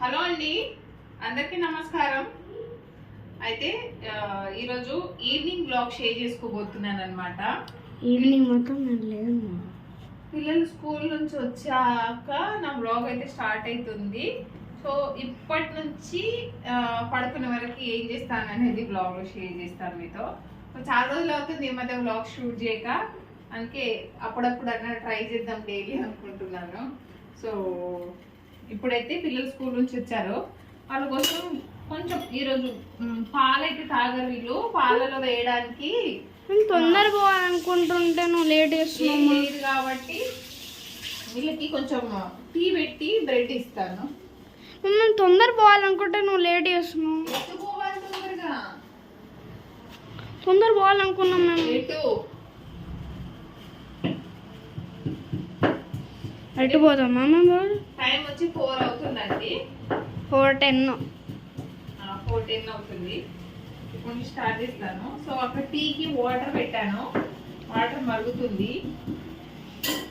Hello అండి అందరికీ నమస్కారం. అయితే ఈరోజు ఈవినింగ్ బ్లాగ్ షేర్ చేసుకోబోతున్నాను అనమాట ఈవినింగ్ మొత్తం లేదు. పిల్లలు స్కూల్ నుంచి వచ్చాక నా బ్లాగ్ అయితే స్టార్ట్ అవుతుంది సో ఇప్పటి నుంచి ఆ, పడుకునే వరకు ఏం చేస్తాను అనేది బ్లాగ్లో షేర్ చేస్తాను మీతో. చాలా రోజులు అవుతుంది ఈ మధ్య బ్లాగ్ షూట్ చేయక. అందుకే అప్పుడప్పుడు అన్న ట్రై చేద్దాం డైలీ అనుకుంటున్నాను. సో ఇప్పుడైతే పిల్లలు స్కూల్ నుంచి వచ్చారు. వాళ్ళ కోసం కొంచెం ఈరోజు పాలైతే తాగరు వీళ్ళు. పాలలో వేయడానికి నేను తొందర పోవాలనుకుంటుంటే నువ్వు లేట్ చేస్తున్నావు లేదు కాబట్టి వీళ్ళకి కొంచెం టీ పెట్టి బ్రెడ్ ఇస్తాను. నేను తొందర పోవాలనుకుంటే నువ్వు లేట్ చేస్తున్నావు. తొందరగా? తొందర పోవాలనుకున్నాం మేము. ఎటు పోతామా మేము టైం వచ్చి ఫోర్ అవుతుందండి. Four ten. ఫోర్ టెన్ అవుతుంది. ఇప్పుడు స్టార్ట్ చేస్తాను. సో అక్కడ టీకి వాటర్ పెట్టాను. వాటర్ మరుగుతుంది.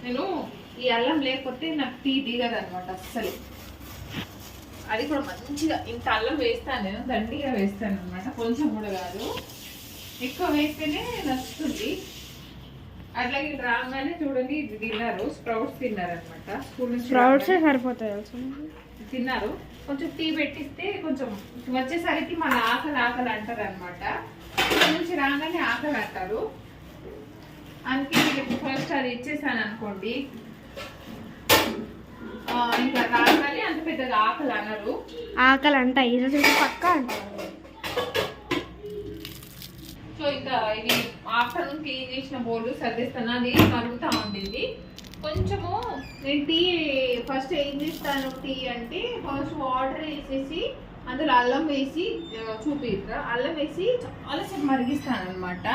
నేను ఈ అల్లం లేకపోతే నాకు టీ దిగదు అనమాట అస్సలు. అది కూడా మంచిగా ఇంత అల్లం వేస్తాను నేను దండిగా వేస్తాను అనమాట కొంచెం కూడా కాదు. ఎక్కువ వేస్తేనే నచ్చుతుంది. అట్లాగే రాగానే చూడండి ఇది తిన్నారు. స్ప్రౌట్స్ తిన్నారు అనమాట స్కూల్ నుంచి స్ప్రౌట్సే. సరిపోతాయి తిన్నారు. కొంచెం టీ పెట్టిస్తే కొంచెం వచ్చేసరికి మన ఆకలి ఆకలి అంటారు అనమాట నుంచి రాగానే ఆకలి అంటారు. అందుకే వీళ్ళకి ఫస్ట్ అది ఇచ్చేసాను అనుకోండి. ఇంకా రాగానే అంత పెద్దగా ఆకలి అనరు. ఆకలి అంట ఈరోజు పక్క అంటారు? సో ఇంకా ఇది ఆఫ్టర్నూన్ క్లీన్ చేసిన బోర్డు సర్దిస్తాను. అది మరుగుతూ ఉండింది. కొంచెము నేను టీ ఫస్ట్ ఏం చేస్తాను? టీ అంటే ఫస్ట్ వాటర్ వేసేసి అందులో అల్లం వేసి చూపిద్దా అల్లం వేసి చాలాసేపు మరిగిస్తాను అనమాట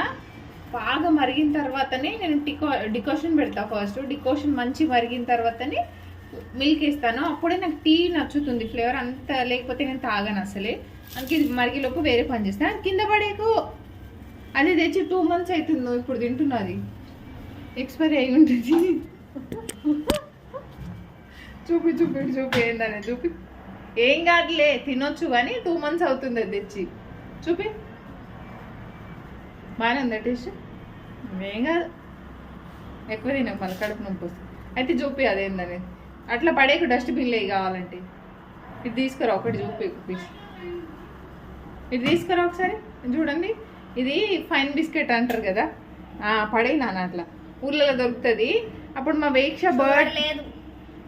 బాగా మరిగిన తర్వాతనే నేను టికో డికోషన్ పెడతా ఫస్ట్. డికోషన్ మంచి మరిగిన తర్వాతనే మిల్క్ వేస్తాను. అప్పుడే నాకు టీ నచ్చుతుంది. ఫ్లేవర్ అంత లేకపోతే నేను తాగను అసలే. అందుకే మరిగేలోపు మరిగిలోపు వేరే పని చేస్తాను కింద పడేకు. అదే తెచ్చి టూ మంత్స్ అవుతుంది ఇప్పుడు తింటున్నది. ఎక్స్పైరీ అయి ఉంటుంది. చూపి చూపి చూపి ఏందని చూపి. ఏం కాదులే తినొచ్చు కానీ టూ మంత్స్ అవుతుంది అది తెచ్చి. చూపి. బాగానే ఉందా టేస్ట్ ఏం కాదు. ఎక్కువ తినకు మళ్ళీ కడుపు నొప్పి వస్తుంది. అయితే చూపి అదేందని అట్లా పడేకు డస్ట్బిన్లే కావాలంటే. ఇది తీసుకురా ఒకటి చూపి ఇది తీసుకురా ఒకసారి చూడండి. ఇది ఫైన్ బిస్కెట్ అంటారు కదా? ఆ, పడేయి నాన్న అట్లా? ఊర్లలో దొరుకుతుంది. అప్పుడు మా వేక్ష బర్డ్ లేదు.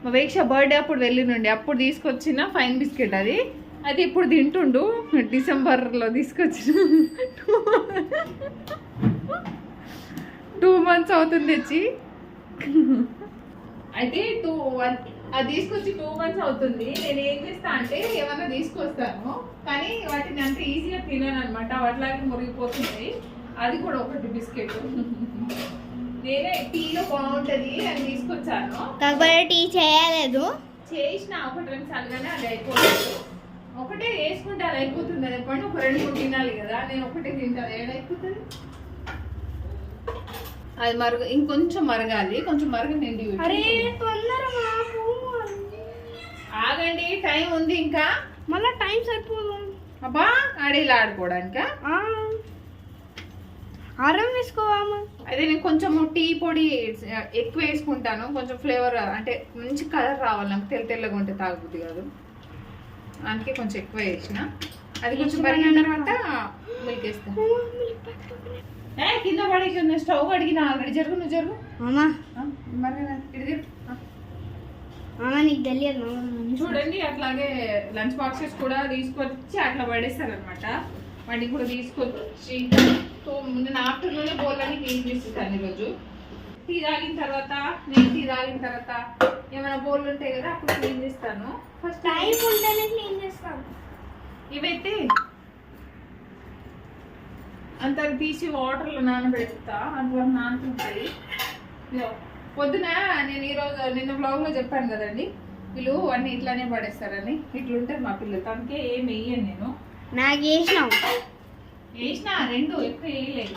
మా వేక్ష బర్త్డే అప్పుడు వెళ్ళినుండి. అప్పుడు తీసుకొచ్చిన ఫైన్ బిస్కెట్ అది. అది ఇప్పుడు తింటుండు. డిసెంబర్లో తీసుకొచ్చిన. టూ మంత్స్ అవుతుంది తెచ్చి అయితే టూ అది తీసుకొచ్చి టూ మంత్స్ అవుతుంది. నేను ఏం చేస్తా అంటే ఏమన్నా తీసుకొస్తాను. కానీ వాటిని అంత ఈజీగా తినాను అనమాట అట్లాగే మురిగిపోతుంది అది కూడా ఒకటి బిస్కెట్. నేనే టీలో బాగుంటది అని తీసుకొచ్చాను. కాకపోతే టీ చేయలేదు. చేసిన ఒకటి రెండు సార్లు కానీ అది అయిపోలేదు ఒకటే వేసుకుంటే అది అయిపోతుంది. అది ఎప్పటి ఒక రెండు మూడు తినాలి కదా. నేను ఒకటే తింటాను ఏడైపోతుంది అది మరుగు ఇంకొంచెం మరగాలి. కొంచెం మరుగు నిండి అరే తొందర ఆగండి టైం ఉంది ఇంకా. మళ్ళా టైం సరిపోదు. అబ్బా ఆడేలా ఆడుకోవడానికా. ఆరం వేసుకోవామా. అదే నేను కొంచెం టీ పొడి ఎక్కువ వేసుకుంటాను. కొంచెం ఫ్లేవర్ అంటే మంచి కలర్ రావాలి. నాకు తెల్ల తెల్లగా ఉంటే తాగుతుంది కాదు. అందుకే కొంచెం ఎక్కువ వేసిన. అది కొంచెం మరిగిన తర్వాత మిల్క్ వేస్తాను ఏ, కింద పడేసి స్టవ్ అడిగిన. ఆల్రెడీ జరుగు నువ్వు జరుగు. మరి నీకు తెలియదు మామా చూడండి అట్లాగే లంచ్ బాక్సెస్ కూడా తీసుకొచ్చి అట్లా పడేస్తారు అనమాట వాటిని కూడా తీసుకొచ్చి సో నేను ఆఫ్టర్నూన్ బోర్లని క్లీన్ చేసేసాను ఈరోజు. టీ తాగిన తర్వాత నేను టీ తాగిన తర్వాత ఏమైనా బోర్లు ఉంటాయి కదా అప్పుడు క్లీన్ చేస్తాను. ఫస్ట్ టైం ఉంటేనే క్లీన్ చేస్తాం. ఇవైతే అంత తీసి వాటర్లో నానబెడతా అందులో నానుతుంటాయి పొద్దున నేను ఈరోజు నిన్న బ్లాగ్లో చెప్పాను కదండి వీళ్ళు అన్ని ఇట్లానే పడేస్తారని. ఇట్లుంటారు మా పిల్లలు అందుకే ఏం వేయను నేను. నాకు వేసినాం. వేసిన? రెండు ఎక్కువ వేయలేదు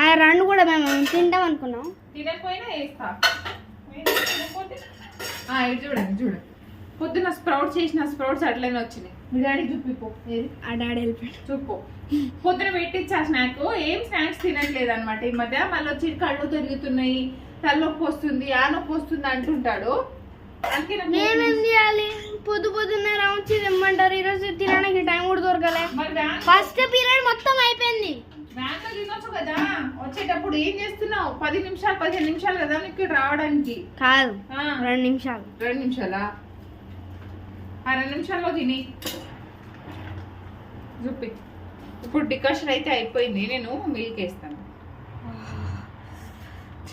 ఆ రెండు కూడా మేము తింటాం అనుకున్నాం. తినకపోయినా వేస్తా. చూడండి చూడండి. పొద్దున స్ప్రౌట్స్ చేసిన స్ప్రౌట్స్ అట్లనే వచ్చినాయి. మీ డాడీ చూపిపో ఏది? ఆ డాడీ వెళ్ళిపోయాడు. చూపు. పొద్దున పెట్టించా స్నాక్ ఏం స్నాక్స్ తినట్లేదు అనమాట ఈ మధ్య. మళ్ళీ వచ్చి కళ్ళు తిరుగుతున్నాయి. తలనొప్పి వస్తుంది ఆ నొప్పి వస్తుంది అంటుంటాడు. నేనేం చేయాలి? పొద్దు పొద్దున్నే రావచ్చు తెమ్మంటారు ఈరోజు తినడానికి టైం కూడా దొరకలే. ఫస్ట్ పీరియడ్ మొత్తం అయిపోయింది. వ్యాన్లో తినొచ్చు కదా. వచ్చేటప్పుడు ఏం చేస్తున్నావు? పది నిమిషాలు పదిహేను నిమిషాలు కదా నీకు రావడానికి. కాదు ఆ, రెండు నిమిషాలు. రెండు నిమిషాలా? ఆ రెండు నిమిషాల్లో తిని. చూపి ఇప్పుడు డికాషన్ అయితే అయిపోయింది. నేను మిల్క్ వేస్తాను.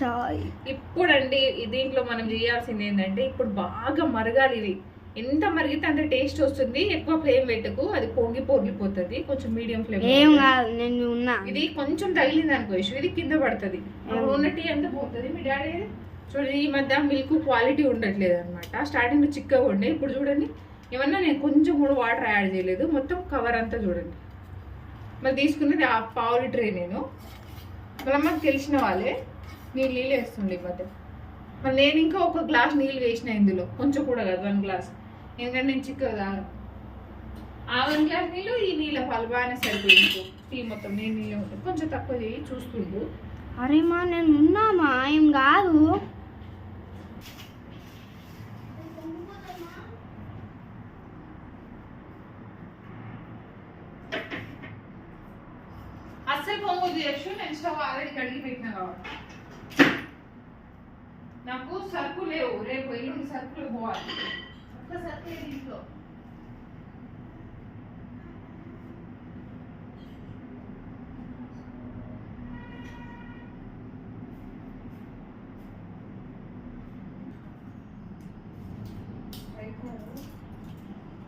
చాయ్. ఇప్పుడండి దీంట్లో మనం చేయాల్సింది ఏంటంటే ఇప్పుడు బాగా మరగాలి ఇది ఎంత మరిగితే అంత టేస్ట్ వస్తుంది ఎక్కువ ఫ్లేమ్ పెట్టకు అది పొంగి పొంగిపోతుంది కొంచెం మీడియం ఫ్లేమ్ ఏం కాదు నేను ఉన్నా. ఇది కొంచెం తగిలింది అనుకో ఇష్యూ ఇది కింద పడుతుంది? ఉన్న టీ అంతా పోతుంది మీ డాడీ చూడండి ఈ మధ్య మిల్క్ క్వాలిటీ ఉండట్లేదు అనమాట స్టార్టింగ్ చిక్కగా ఉండే ఇప్పుడు చూడండి ఏమన్నా నేను కొంచెం కూడా వాటర్ యాడ్ చేయలేదు. మొత్తం కవర్ అంతా చూడండి. మరి తీసుకున్నది ఆ పావు లీటరే నేను. మళ్ళీ మాకు తెలిసిన వాళ్ళే నీళ్ళు నీళ్ళు వేస్తుండే ఈ మధ్య. మరి నేను ఇంకా ఒక గ్లాస్ నీళ్ళు వేసిన ఇందులో. కొంచెం కూడా కాదు వన్ గ్లాస్. ఎందుకంటే నేను చిక్కగా తాగను. ఆ వన్ గ్లాస్ నీళ్ళు ఈ నీళ్ళ పాలు బాగానే సరిపోయింది టీ మొత్తం నేను నీళ్ళు ఉంటుంది కొంచెం తక్కువ చేయి చూస్తుండు. అరే మా నేను ఉన్నామా ఏం కాదు. అస్సలు పొంగొద్దు యశు నేను స్టవ్ ఆల్రెడీ కడిగి పెట్టినా కాబట్టి. నాకు సరుకు లేవు. రేపు ఎల్లుండి సరుకులు పోవాలి. ఒక్క సరుకు ఇంట్లో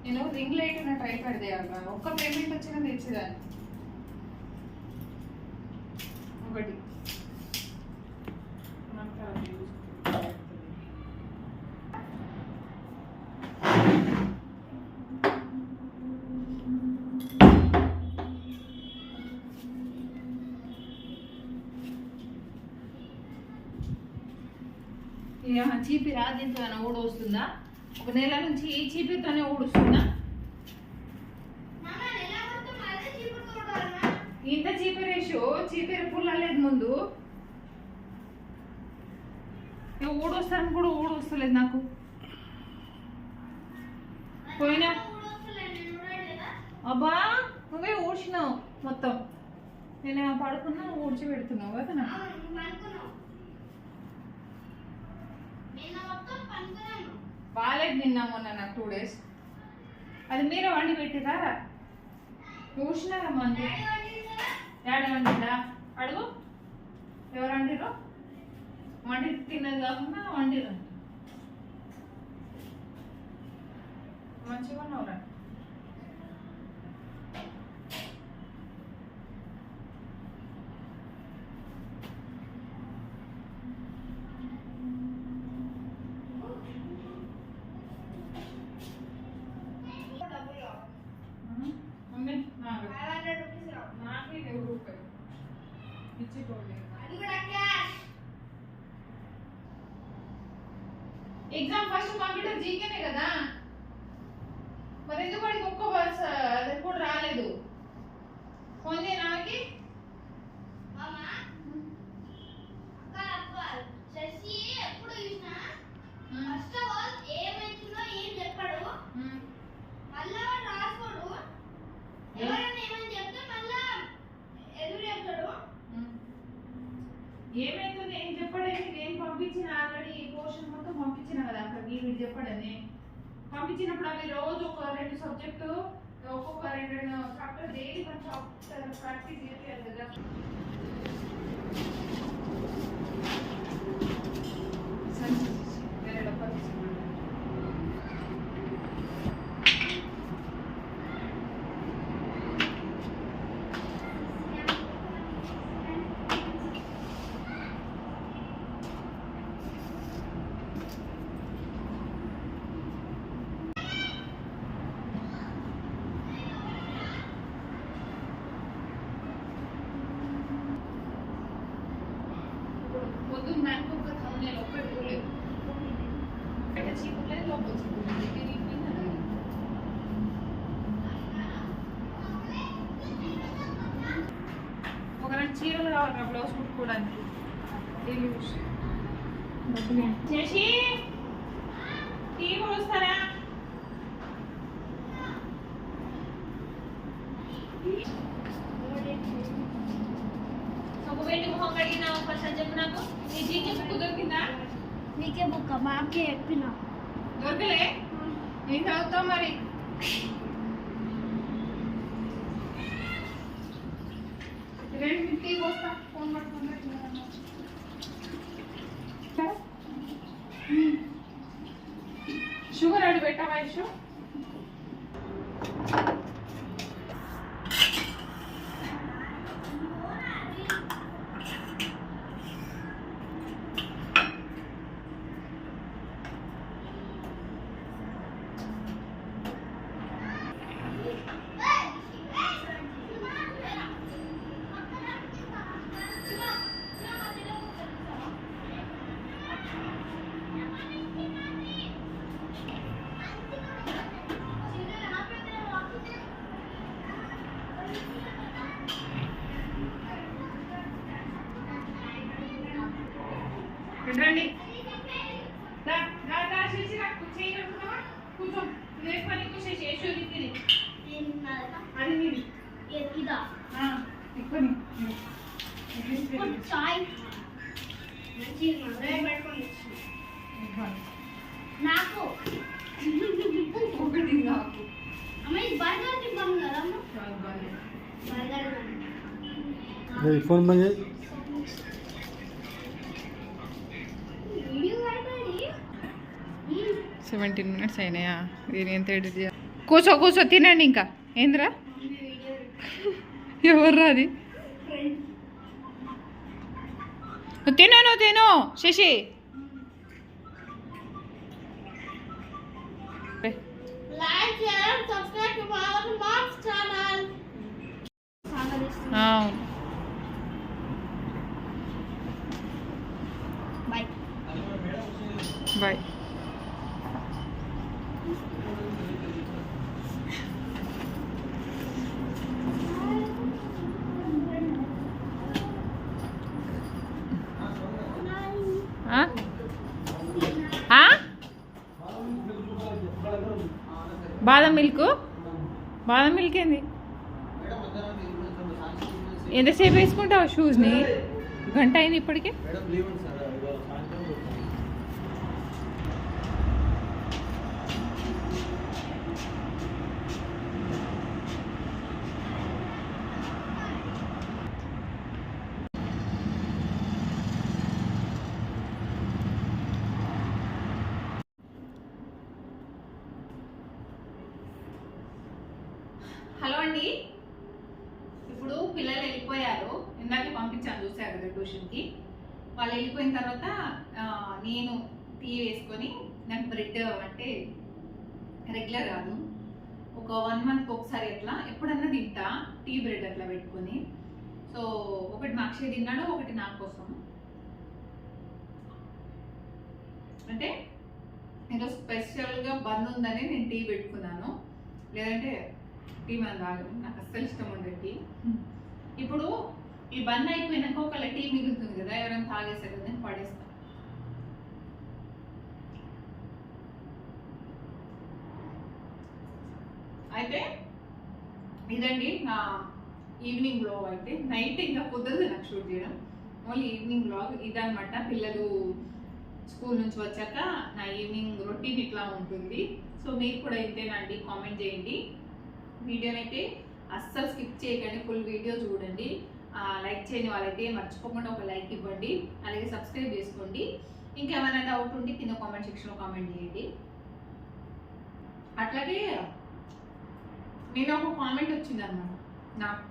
నేను రింగ్ లైట్ ఉన్న ట్రై పెడితే ఒక్క పేమెంట్ వచ్చినా తెచ్చేదాన్ని. ఒకటి. చీపి రా దీంతో ఊడు వస్తుందా ఒక నెల నుంచి ఈ చీపితోనే ఊడుస్తుందా? ఇంత చీపిరి రేషియో చీపిరి పుల్లలేదు ముందు ఊడొస్తాను కూడా ఊడొస్తలేదు నాకు. పోయినా? అబ్బా నువ్వే ఊడ్చినావు మొత్తం. నేను పడుకున్నా ఊడ్చి పెడుతున్నావు కదా బాగాలేదు నిన్న మొన్న నాకు టూ డేస్ అది మీరే వండి పెట్టిరారా ఊడ్చినారమ్మా అంతే డాడీ వండిరా అడుగు. ఎవరు వండిరు వండి తిన్నది కాకుండా వండిరు మంచిగా ఉన్నావురా మమ్మీ నాకు నాకే లేవు రూపాయి ఇచ్చిపోలేదు ఎగ్జామ్ ఫస్ట్ కంప్యూటర్ జీకేనే కదా? మరి ఎందుకు వాడికి ఒక్క బస్ అది కూడా రాలేదు. ఫోన్ చేయనా ఆమెకి ఉమ్. ఉమ్. ఏమైతుంది ఏం చెప్పడని నేను పంపించిన ఆల్రెడీ పోర్షన్ మొత్తం పంపించిన కదా అక్కడికి వీడు చెప్పడని పంపించినప్పుడు అవి రోజు ఒక రెండు సబ్జెక్టు ఒక్కొక్క రెండు రెండు చాప్టర్ డైలీ కొంచెం ప్రాక్టీస్ చేయాలి కదా. సరే, వేరే డబ్బా తీసుకున్నాను. పొద్దున్న నాకు ఒక thumbnail ఒక్కటి కూడా లేదు. బయట చీపుర్లేదు లోపల చీపుర్లేదు తిరిగిపోయింది అది. ఒక రెండు చీరలు కావాలి బ్లౌజ్ కుట్టుకోవడానికి డైలీ యూస్ చేసి టీ వస్తారా ఒక వెండి మొహం కడిగిన ఒకసారి చెప్పు నాకు. నీ జీకే బుక్ దొరికిందా? నీకే బుక్క మా అక్కకి చెప్పిన. దొరకలే? ఏం చదువుతావు మరి? రెండు టీ పోస్తా ఫోన్ పట్టుకుంటా షుగర్ అడి పెట్టావా ఫోన్ బంద్ చేయి. వీడియో అయిపోయింది. సెవెంటీన్ మినిట్స్ అయినాయా? దీని ఎంత ఎడిట్ చేయాలి? కూర్చో కూర్చో తినండి ఇంకా. ఏందిరా? ఎవర్రా అది? నువ్వు తిను నువ్వు తిను శశి లైక్ చేయండి subscribe to our marks channel అవును bye bye badam milk? Badam milk ఏంది? ఎంతసేపు వేసుకుంటావు షూస్ని? గంట అయింది ఇప్పటికే మేడం లీవ్ ఉంది సార్ ఇవాళ సాయంత్రం వస్తాను. హలో అండి. ఇప్పుడు పిల్లలు వెళ్ళిపోయారు. ఇందాక పంపించాను చూసారు కదా ట్యూషన్కి. వాళ్ళు వెళ్ళిపోయిన తర్వాత నేను టీ వేసుకొని నాకు బ్రెడ్ అంటే రెగ్యులర్ కాదు. ఒక వన్ మంత్ ఒకసారి అట్లా ఎప్పుడన్నా తింటా టీ బ్రెడ్ అట్లా పెట్టుకొని. సో ఒకటి మా అక్షయ్ తిన్నాడు ఒకటి నా కోసం. అంటే ఏదో స్పెషల్గా బంద్ ఉందని నేను టీ పెట్టుకున్నాను. లేదంటే టీ మనం నాకు అస్సలు ఇష్టం ఉండదు టీ. ఇప్పుడు ఈ బన్ అయిపోయినాక ఒకళ్ళ టీ మిగులుతుంది కదా ఎవరైనా తాగేసారు కదా నేను పడేస్తాను అయితే ఇదండి నా ఈవినింగ్ బ్లాగ్ అయితే. నైట్ ఇంకా కుదరదు నాకు షూట్ చేయడం. ఓన్లీ ఈవినింగ్ బ్లాగ్ ఇదనమాట పిల్లలు స్కూల్ నుంచి వచ్చాక నా ఈవినింగ్ రొటీన్ ఇట్లా ఉంటుంది. సో మీరు కూడా ఇంతేనండి కామెంట్ చేయండి. వీడియోనైతే అయితే అస్సలు స్కిప్ చేయకండి ఫుల్ వీడియో చూడండి. లైక్ చేయని వాళ్ళైతే మర్చిపోకుండా ఒక లైక్ ఇవ్వండి. అలాగే సబ్స్క్రైబ్ చేసుకోండి. ఇంకేమైనా డౌట్ ఉంటే కింద కామెంట్ సెక్షన్లో కామెంట్ చేయండి. అట్లాగే నేను ఒక కామెంట్ వచ్చిందన్నమాట. నా నాకు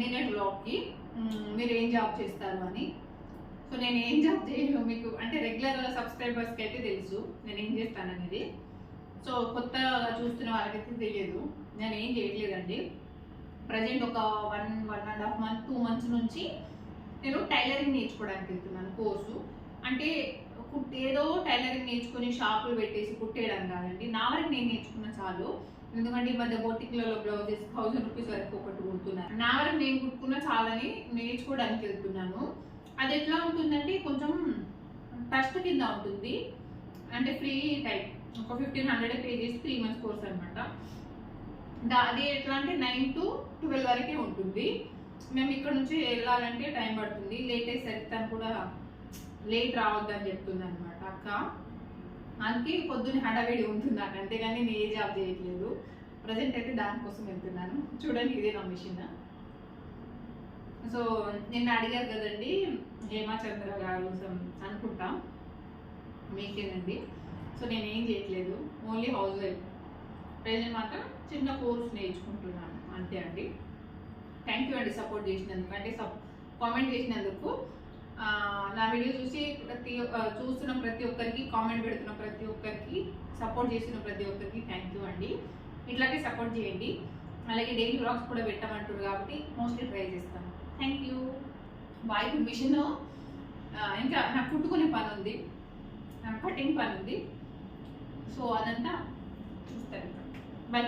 నేనే బ్లాగ్కి మీరు ఏం జాబ్ చేస్తారు అని. సో నేను ఏం జాబ్ చేయను మీకు అంటే రెగ్యులర్ సబ్స్క్రైబర్స్కి అయితే తెలుసు నేను ఏం చేస్తాను అనేది సో కొత్తగా చూస్తున్న వాళ్ళకైతే తెలియదు. నేను ఏం చేయట్లేదండి. ప్రజెంట్ ఒక one one and half month two months నుంచి నేను టైలరింగ్ నేర్చుకోవడానికి వెళ్తున్నాను కోర్సు. అంటే కుట్ ఏదో టైలరింగ్ నేర్చుకుని షాపులు పెట్టేసి కుట్టేయడం కాదండి. నా వరకు నేను నేర్చుకున్న చాలు. ఎందుకంటే ఈ మధ్య బొటిక్లలో బ్లౌజెస్ థౌజండ్ రూపీస్ వరకు ఒకటి కుడుతున్నాను. నా వరకు నేను కుట్టుకున్న చాలని నేర్చుకోవడానికి వెళ్తున్నాను. అది ఎట్లా ఉంటుందంటే కొంచెం టస్ట్ కింద ఉంటుంది. అంటే ఫ్రీ టైప్. ఒక ఫిఫ్టీన్ హండ్రెడ్ పే చేసి త్రీ మంత్స్ కోర్స్ అనమాట అది ఎట్లా అంటే నైన్ టు ట్వెల్వ్ వరకే ఉంటుంది. మేము ఇక్కడ నుంచి వెళ్ళాలంటే టైం పడుతుంది. లేట్ అయ్యేసరికి తను కూడా లేట్ రావద్దని చెప్తుంది అనమాట అక్క. అందుకే పొద్దున్న హడావిడి ఉంటుంది నాకు అంతేగాని నేను ఏ జాబ్ చేయట్లేదు. ప్రజెంట్ అయితే దానికోసం వెళ్తున్నాను. చూడండి ఇదే నా మిషన్ సో నిన్న అడిగారు కదండి హేమాచంద్ర గారు అనుకుంటాం. మీకేనండి? సో నేను ఏం చేయట్లేదు ఓన్లీ హౌస్ వైఫ్ ప్రజెంట్ మాత్రం చిన్న కోర్స్ నేర్చుకుంటున్నాను. అంతే అండి. థ్యాంక్ యూ అండి సపోర్ట్ చేసినందుకు. అంటే సప్ కామెంట్ చేసినందుకు. నా వీడియో చూసి ప్రతి చూస్తున్న ప్రతి ఒక్కరికి కామెంట్ పెడుతున్న ప్రతి ఒక్కరికి సపోర్ట్ చేస్తున్న ప్రతి ఒక్కరికి థ్యాంక్ యూ అండి. ఇట్లాగే సపోర్ట్ చేయండి. అలాగే డైలీ బ్లాగ్స్ కూడా పెట్టమంటారు కాబట్టి మోస్ట్లీ ట్రై చేస్తాను. Thank you bye machine. ఇంకా నాకు కుట్టుకునే పని ఉంది కటింగ్ పని ఉంది సో అదంతా చూస్తారు బై